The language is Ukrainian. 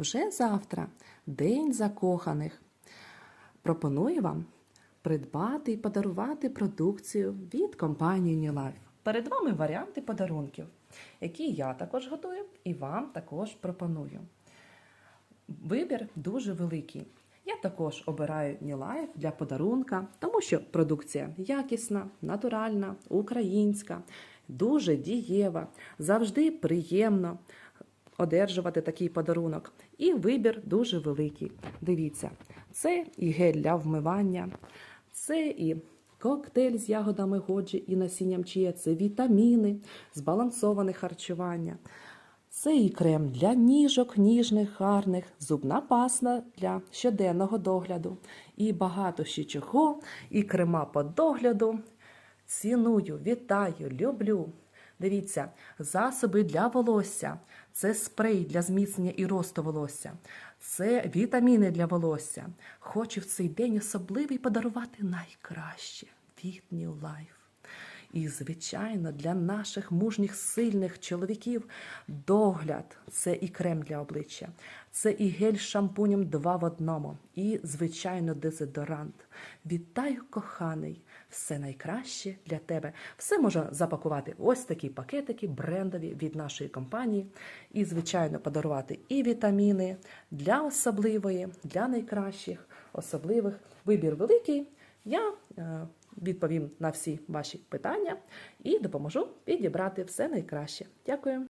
вже завтра День закоханих. Пропоную вам придбати і подарувати продукцію від компанії New Life. Перед вами варіанти подарунків, які я також готую і вам також пропоную. Вибір дуже великий. Я також обираю New Life для подарунка, тому що продукція якісна, натуральна, українська, дуже дієва, завжди приємно одержувати такий подарунок. І вибір дуже великий. Дивіться, це і гель для вмивання, це і коктейль з ягодами годжі і насінням чия, це вітаміни, збалансоване харчування. Це і крем для ніжок, ніжних, гарних, зубна пасна для щоденного догляду, і багато ще чого, і крема по догляду. Ціную, вітаю, люблю. Дивіться, засоби для волосся, це спрей для зміцнення і росту волосся, це вітаміни для волосся. Хочу в цей день особливий подарувати найкраще від New Life. І, звичайно, для наших мужніх сильних чоловіків догляд це і крем для обличчя, це і гель з шампунем два в одному, і, звичайно, дезодорант. Вітаю, коханий! Все найкраще для тебе. Все можна запакувати ось такі пакетики брендові від нашої компанії. І, звичайно, подарувати і вітаміни для особливої, для найкращих, особливих. Вибір великий. Я е, відповім на всі ваші питання і допоможу підібрати все найкраще. Дякую.